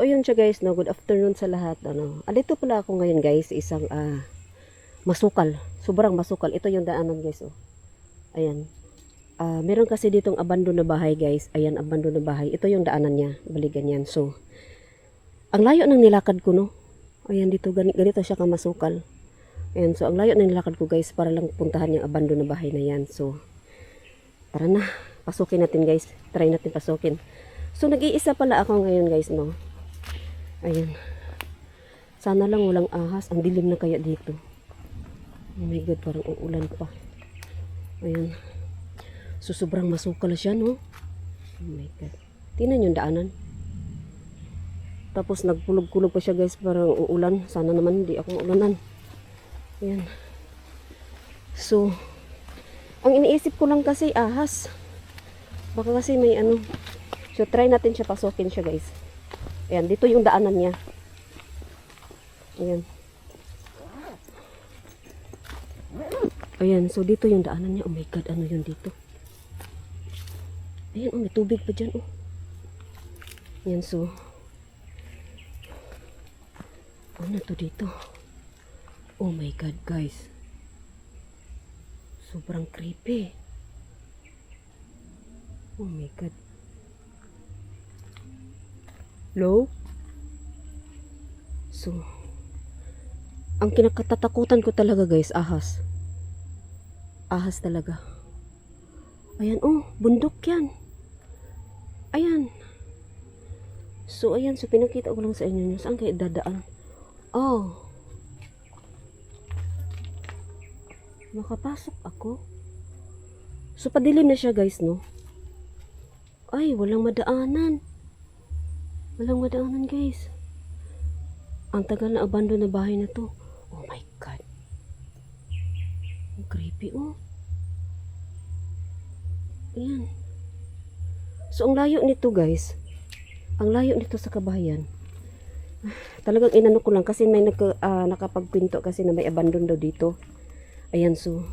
O yun siya guys, no? Good afternoon sa lahat. Ano? Andito pala ako ngayon guys, isang ah, masukal. Sobrang masukal. Ito yung daanan guys. Oh. Ayan. Ah, meron kasi ditong abandon na bahay guys. Ayan, abandon na bahay. Ito yung daanan niya. Baligan yan. So, ang layo ng nilakad ko no. Ayan dito, ganito, ganito siya kamasukal. Ayan, so ang layo ng nilakad ko guys para lang puntahan yung abandon na bahay na yan. So, tara na. Pasukin natin guys. Try natin pasukin. So, nag-iisa pala ako ngayon guys, no. Ayan. Sana lang walang ahas. Ang dilim na kaya dito. Oh my God, parang uulan pa. Ayan. So, sobrang masukal siya, no? Oh my God. Tingnan yung daanan. Tapos, nagkulog-kulog pa siya, guys. Parang uulan. Sana naman hindi ako maulanan. Ayan. So, ang iniisip ko lang kasi ahas. Baka kasi may ano. So, try natin siya pasukin siya, guys. Ayan, dito yung daanan niya. Ayan. Ayan, so dito yung daanan niya. Oh my God, ano yun dito? Ayan, oh, may tubig pa dyan, oh. Ayan, so. Ano to dito? Oh my God, guys. Sobrang creepy. Oh my God. Hello? So, ang kinakatatakutan ko talaga guys, ahas. Ahas talaga. Ayan, oh, bundok yan. Ayan. So, ayan, so pinakita ko lang sa inyo. Saan kayo dadaan? Oh. Makapasok ako. So, padilim na siya guys, no? Ay, walang madaanan. Walang madaanan guys. Ang tagal na abandon na bahay na to. Oh my God. Ang creepy oh. Ayan. So ang layo nito guys. Ang layo nito sa kabahayan. Talagang inano ko lang kasi may nagka, ah, nakapagpinto kasi na may abandon daw dito. Ayan so.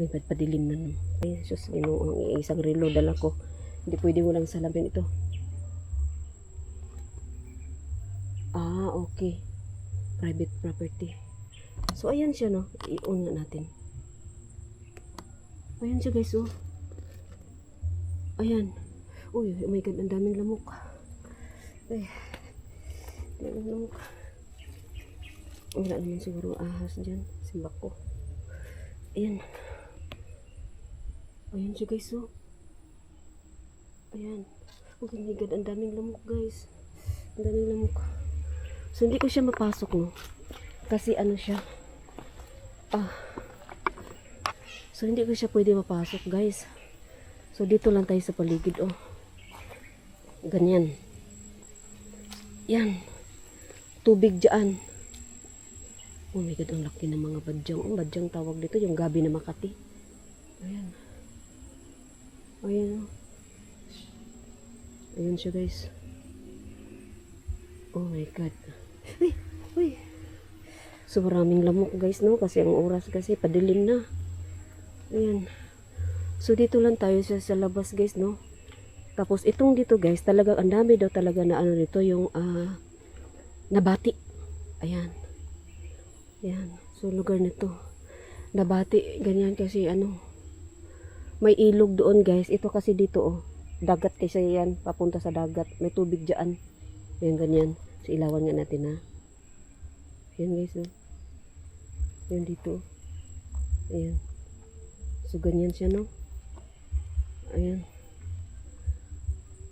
May padilim na. Ay, sus, ino, ang isang relo dala ko. Hindi pwede walang salamin ito. Ah, okay. Private property. So, ayan siya, no? I-on nga natin. Ayan siya, guys, oh. Ayan. Uy, oh my God, ang daming lamok. Ay, daming lamok. Wala naman siguro ahas dyan. Simbak ko. Ayan. Ayan siya, guys, oh. Ayan. Oh my God, ang daming lamok, guys. Ang daming lamok. So, hindi ko siya mapasok, no? Kasi ano siya. Ah. So, hindi ko siya pwede mapasok, guys. So, dito lang tayo sa paligid, oh. Ganyan. Yan. Tubig dyan. Oh my God, ang laki ng mga badyang. Ang badyang tawag dito, yung gabi na Makati. Ayan. Ayan, oh. Ayan siya, guys. Oh my God. Uy, uy. So maraming lamok guys no kasi ang oras kasi padilim na. Ayan. So dito lang tayo sa, sa labas guys no. Tapos itong dito guys talaga ang dami daw talaga na ano nito yung ah nabati. Ayan. Ayan. So lugar nito. Nabati ganyan kasi ano may ilog doon guys. Ito kasi dito oh. Dagat kasi yan papunta sa dagat. May tubig diyan. Ayan ganyan. So, ilawan nga natin ha. Ayan guys, no? Ayan dito. Ayan. So, ganyan siya, no? Ayan.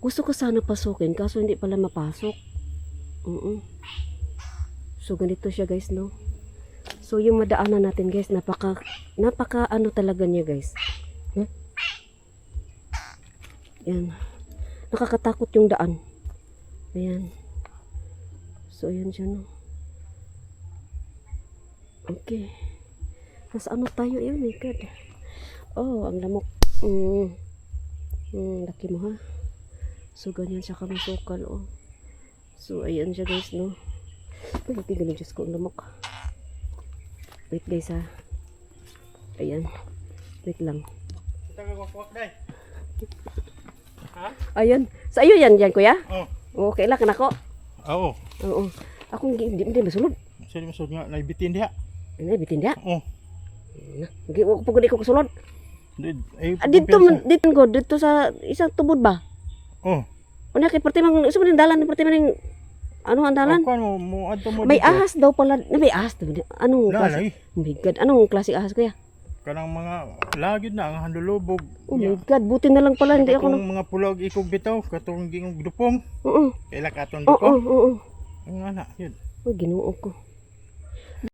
Gusto ko sana pasukin, kaso hindi pala mapasok. Oo. So, ganito siya, guys, no? So, yung madaanan natin, guys, napaka, napaka ano talaga niya, guys. Huh? Ayan. Nakakatakot yung daan. Ayan. So, ayan siya, no? Okay. Tapos ano tayo yun, my God. Oh, ang lamok. Mm. Mm, laki mo, ha? So, ganyan siya kamasukal, oh. So, ayan siya, guys, no? Ay, hindi ganun, Diyos ko, ang lamok. Wait, guys, ha? Ayan. Wait lang. Ayan. Sa iyo yan, yan, kuya? Oh. Okay lang, kanako. Oo. Oo. Ako hindi hindi, hindi masulod. Sa di masud nga naibitin diha. Ano bitin dia? Oh. Hindi ko pagod ko kasulod. Di- Ay, Ah, dito man dito ko dito sa isang tubod ba? Oh. Una kay parte mang sa man dalan parte man ano ang dalan? Kuan mo mo adto mo May ahas daw pala. Na may ahas daw. Anong klase? Lalay. Oh my God. Anong klase ahas kuya? Kanang mga lagid na ang handulubog. Oh my God. Buti na lang pala. Hindi ako na. Katong mga pulag ikog bitaw, katong gingog dupong. Oo. Kaila katon Oo. dupong. Oo. Oo. Ang ana, yun. Uy, ginuo ko.